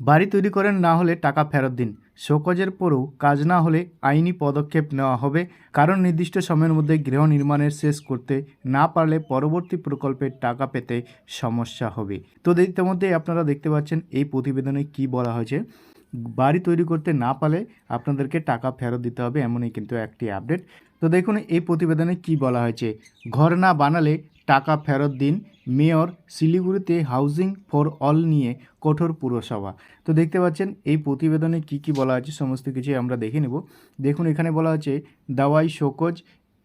বাড়ি তৈরি করেন না হলে টাকা ফেরত দিন। শোকজের পরেও কাজ না হলে আইনি পদক্ষেপ নেওয়া হবে। কারণ নির্দিষ্ট সময়ের মধ্যে গৃহ নির্মাণের শেষ করতে না পারলে পরবর্তী প্রকল্পের টাকা পেতে সমস্যা হবে। তো ইতিমধ্যে আপনারা দেখতে পাচ্ছেন এই প্রতিবেদনে কি বলা হয়েছে। বাড়ি তৈরি করতে না পারলে আপনাদেরকে টাকা ফেরত দিতে হবে, এমনই কিন্তু একটি আপডেট। তো দেখুন এই প্রতিবেদনে কি বলা হয়েছে। ঘর না বানালে টাকা ফেরত দিন। মেয়র, শিলিগুড়িতে হাউজিং ফর অল নিয়ে কঠোর পুরসভা। তো দেখতে পাচ্ছেন, এই প্রতিবেদনে কি কি বলা আছে, সমস্ত কিছু আমরা দেখে নেব। দেখুন, এখানে বলা আছে, দাওয়াই শোকজ,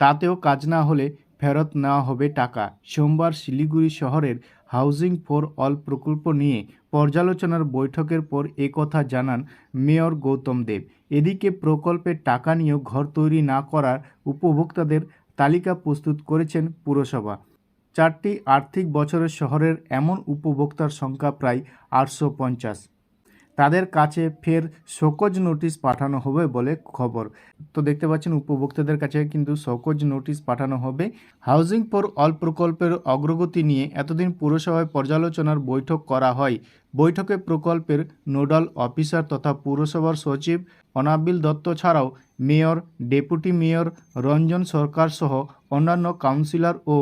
তাতেও কাজ না হলে ফেরত নেওয়া হবে টাকা। সোমবার শিলিগুড়ি শহরের হাউজিং ফর অল প্রকল্প নিয়ে পর্যালোচনার বৈঠকের পর একথা জানান মেয়র গৌতম দেব। এদিকে প্রকল্পের টাকা নিয়েও ঘর তৈরি না করার উপভোক্তাদের তালিকা প্রস্তুত করেছেন পুরসভা। চারটি আর্থিক বছরের শহরের এমন উপভোক্তার সংখ্যা প্রায় আটশো পঞ্চাশ। তাদের কাছে ফের শোকজ নোটিশ পাঠানো হবে বলে খবর। তো দেখতে পাচ্ছেন, উপভোক্তাদের কাছে কিন্তু শোকজ নোটিশ পাঠানো হবে। হাউজিং ফর অল প্রকল্পের অগ্রগতি নিয়ে এতদিন পুরসভায় পর্যালোচনার বৈঠক করা হয়। বৈঠকে প্রকল্পের নোডাল অফিসার তথা পুরসভার সচিব অনাবিল দত্ত ছাড়াও mayor, deputy mayor, Ranjan Sarkar সহ অন্যান্য কাউন্সিলর ও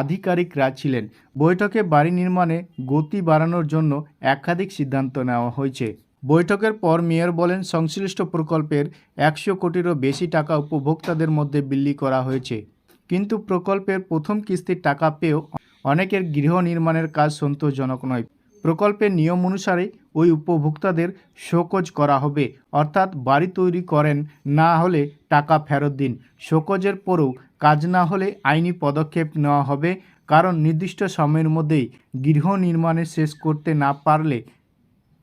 আধিকারিকরা ছিলেন। বৈঠকে বাড়ি নির্মাণে গতি বাড়ানোর জন্য একাধিক সিদ্ধান্ত নেওয়া হয়েছে। বৈঠকের পর মেয়র বলেন, সংশ্লিষ্ট প্রকল্পের একশো কোটিরও বেশি টাকা উপভোক্তাদের মধ্যে বিলি করা হয়েছে। কিন্তু প্রকল্পের প্রথম কিস্তির টাকা পেয়েও অনেকের গৃহ নির্মাণের কাজ সন্তোষজনক নয়। প্রকল্পের নিয়ম অনুসারে ওই উপভোক্তাদের শোকজ করা হবে, অর্থাৎ বাড়ি তৈরি করেন না হলে টাকা ফেরত দিন। শোকজের পরেও কাজ না হলে আইনি পদক্ষেপ নেওয়া হবে, কারণ নির্দিষ্ট সময়ের মধ্যেই গৃহ নির্মাণে শেষ করতে না পারলে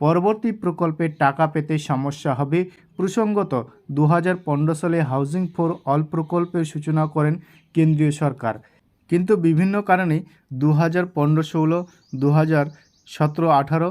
পরবর্তী প্রকল্পের টাকা পেতে সমস্যা হবে। প্রসঙ্গত দু হাজার পনেরো সালে হাউজিং ফর অল প্রকল্পের সূচনা করেন কেন্দ্রীয় সরকার। কিন্তু বিভিন্ন কারণে দু হাজার পনেরো ষোলো দু হাজার সতেরো আঠারো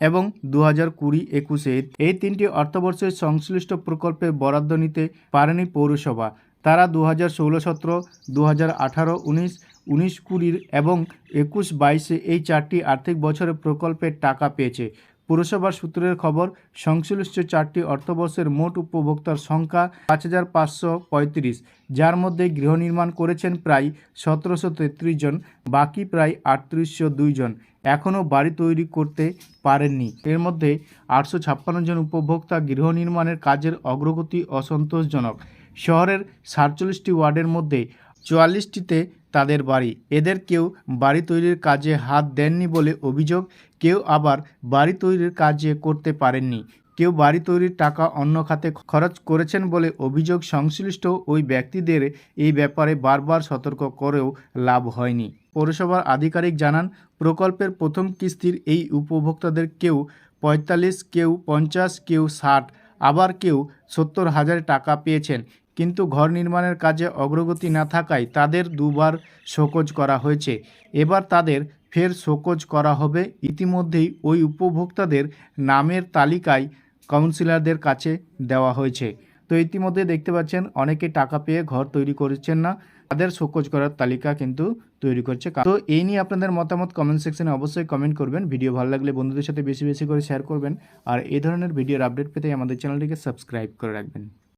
এবং দু হাজার কুড়ি একুশে এই তিনটি অর্থবর্ষের সংশ্লিষ্ট প্রকল্পে বরাদ্দ নিতে পারেনি পৌরসভা। তারা দু হাজার ষোলো, সতেরো দু হাজার আঠারো, উনিশ উনিশ কুড়ির এবং একুশ বাইশে এই চারটি আর্থিক বছরে প্রকল্পের টাকা পেয়েছে। পুরসভার সূত্রের খবর, সংশ্লিষ্ট চারটি অর্থবর্ষের মোট উপভোক্তার সংখ্যা পাঁচ হাজার পাঁচশো পঁয়ত্রিশ, যার মধ্যে গৃহ নির্মাণ করেছেন প্রায় সতেরোশো তেত্রিশ জন, বাকি প্রায় আটত্রিশশো দুই জন। এখনও বাড়ি তৈরি করতে পারেননি। এর মধ্যে আটশো ছাপ্পান্ন জন উপভোক্তা গৃহ নির্মাণের কাজের অগ্রগতি অসন্তোষজনক। শহরের সাতচল্লিশটি ওয়ার্ডের মধ্যে চুয়াল্লিশটিতে তাদের বাড়ি। এদের কেউ বাড়ি তৈরির কাজে হাত দেননি বলে অভিযোগ, কেউ আবার বাড়ি তৈরির কাজে করতে পারেননি। কেউ বাড়ি তৈরির টাকা অন্য খাতে খরচ করেছেন বলে অভিযোগ সংশ্লিষ্ট ওই ব্যক্তিদের। এই ব্যাপারে বারবার সতর্ক করেও লাভ হয়নি। পৌরসভার আধিকারিক জানান, প্রকল্পের প্রথম কিস্তির এই উপভোক্তাদের কেউ পঁয়তাল্লিশ, কেউ পঞ্চাশ, কেউ ষাট, আবার কেউ সত্তর হাজার টাকা পেয়েছেন। কিন্তু ঘর নির্মাণের কাজে অগ্রগতি না থাকায় তাদের দুবার শোকজ করা হয়েছে। এবার তাদের ফের শোকজ করা হবে। ইতিমধ্যেই ওই উপভোক্তাদের নামের তালিকায় কাউন্সিলরদের কাছে দেওয়া হয়েছে। তো ইতিমধ্যে দেখতে পাচ্ছেন, অনেকে টাকা পেয়ে ঘর তৈরি করছেন না। তাদের শোকজ করার তালিকা কিন্তু তৈরি করছে। তো এই নিয়ে আপনাদের মতামত কমেন্ট সেকশনে অবশ্যই কমেন্ট করবেন। ভিডিও ভালো লাগলে বন্ধুদের সাথে বেশি বেশি করে শেয়ার করবেন। আর এই ধরনের ভিডিওর আপডেট পেতে আমাদের চ্যানেলটিকে সাবস্ক্রাইব করে রাখবেন।